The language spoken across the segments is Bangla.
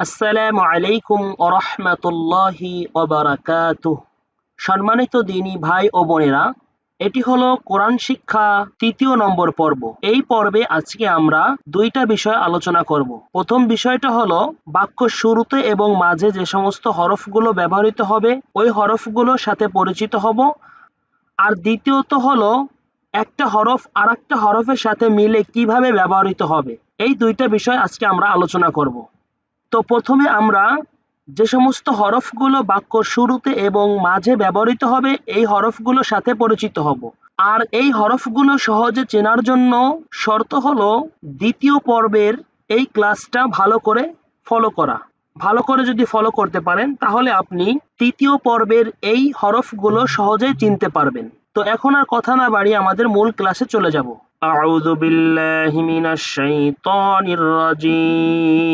আসসালামু আলাইকুম ওরহমতুল্লাহি ওবারাকাতুহ সম্মানিত দিনী ভাই ও বোনেরা, এটি হলো কোরআন শিক্ষা তৃতীয় নম্বর পর্ব। এই পর্বে আজকে আমরা দুইটা বিষয় আলোচনা করব। প্রথম বিষয়টা হলো বাক্য শুরুতে এবং মাঝে যে সমস্ত হরফগুলো ব্যবহৃত হবে, ওই হরফগুলোর সাথে পরিচিত হব। আর দ্বিতীয়ত হলো একটা হরফ আর একটা হরফের সাথে মিলে কীভাবে ব্যবহৃত হবে। এই দুইটা বিষয় আজকে আমরা আলোচনা করব। তো প্রথমে আমরা যে সমস্ত হরফগুলো বাক্য শুরুতে এবং মাঝে ব্যবহৃত হবে, এই হরফগুলোর সাথে পরিচিত হব। আর এই হরফগুলো সহজে চেনার জন্য শর্ত হলো দ্বিতীয় পর্বের এই ক্লাসটা ভালো করে ফলো করা। ভালো করে যদি ফলো করতে পারেন, তাহলে আপনি তৃতীয় পর্বের এই হরফগুলো সহজেই চিনতে পারবেন। তো এখন আর কথা না বাড়িয়ে আমাদের মূল ক্লাসে চলে যাব। أعوذ بالله من الشيطان الرجيم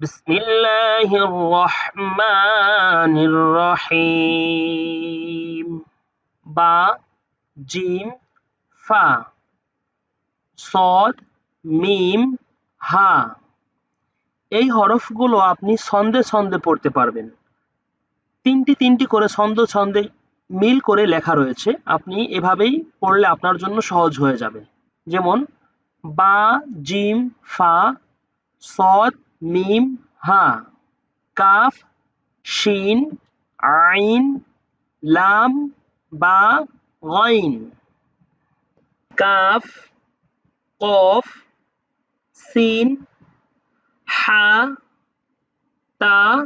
بسم الله الرحمن الرحيم বা জিম ফা সদ মিম হা এই হরফগুলো আপনি ছন্দে ছন্দে পড়তে পারবেন তিনটি তিনটি করে ছন্দ ছন্দে মিল করে লেখা রয়েছে, আপনি এভাবেই পড়লে আপনার জন্য সহজ হয়ে যাবে। যেমন, বা, জিম, ফা সদ মিম, হা, কাফ, শিন, আইন, লাম, বা, গইন। কাফ, কফ, সিন, হা, তা,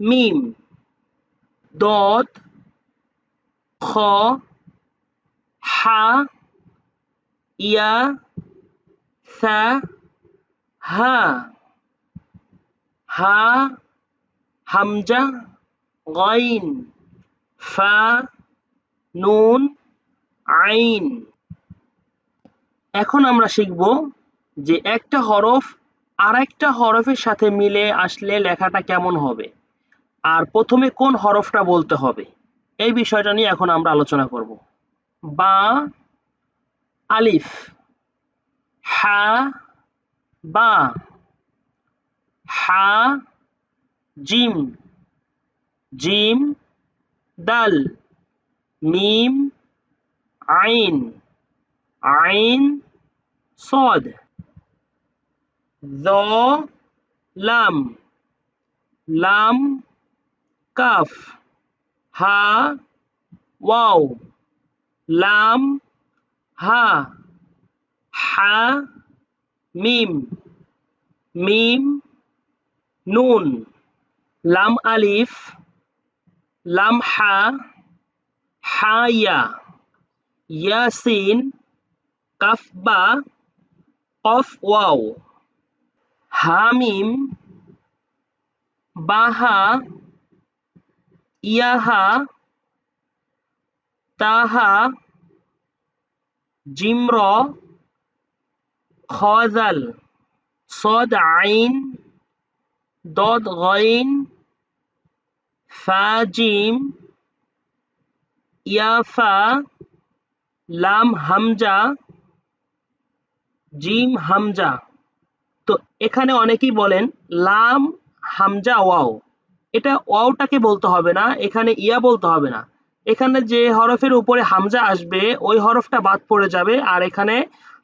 মিম। দত খ হা, ইয়া সা হা হা, হামজা, গাইন, ফা, নুন, আইন। এখন আমরা শিখব যে একটা হরফ আর একটা হরফের সাথে মিলে আসলে লেখাটা কেমন হবে। আর প্রথমে কোন হরফটা বলতে হবে? এই বিষয়টা নিয়ে এখন আমরা আলোচনা করব। বা, আলিফ, হা, বা, হা, জিম জিম, দাল, মিম, আইন আইন, সদ লাম লাম, কাফ। হা, ওয়াও, লাম, হা হা, মিম মিম, নুন, লাম আলিফ, লাম হা হা ইয়া ইয়াসিন কাফ বা কফ, ওয়াও হামিম বাহা ইয়াহা তাহা জিমর খজাল صاد عين ضاد غين فا جيم يا فا লাম হামজা জিম হামজা তো এখানে অনেকেই বলেন লাম হামজা ওয়াও এটা ওয়াওটাকে বলতে হবে না, এখানে ইয়া বলতে হবে না। এখানে যে হরফের উপরে হামজা আসবে, ওই হরফটা বাদ পড়ে যাবে আর এখানে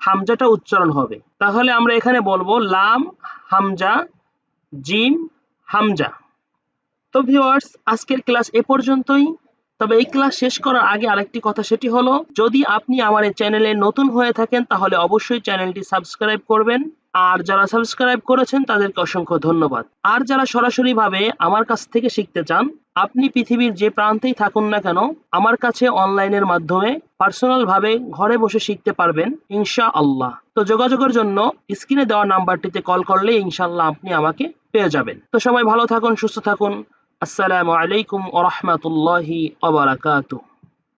হামজাটা উচ্চারণ হবে। তাহলে আমরা এখানে বলব লাম, হামজা জিম হামজা। তো ভিউয়ার্স, আজকের ক্লাস এ পর্যন্তই। তবে এই ক্লাস শেষ করার আগে আরেকটি কথা, সেটি হলো, যদি আপনি আমার এই চ্যানেলে নতুন হয়ে থাকেন, তাহলে অবশ্যই চ্যানেলটি সাবস্ক্রাইব করবেন। আর যারা সাবস্ক্রাইব করেছেন, তাদেরকে অসংখ্য ধন্যবাদ। আর যারা সরাসরি ভাবে আমার কাছ থেকে শিখতে চান, আপনি পৃথিবীর যে প্রান্তেই থাকুন না কেন, আমার কাছে অনলাইনের মাধ্যমে পার্সোনাল ভাবে ঘরে বসে শিখতে পারবেন ইনশা আল্লাহ তো যোগাযোগের জন্য স্ক্রিনে দেওয়া নাম্বারটিতে কল করলে ইনশাল্লাহ আপনি আমাকে পেয়ে যাবেন। তো সবাই ভালো থাকুন, সুস্থ থাকুন। আসসালামু আলাইকুম ওরহমতুল্লাহি ওবরাকাতুহ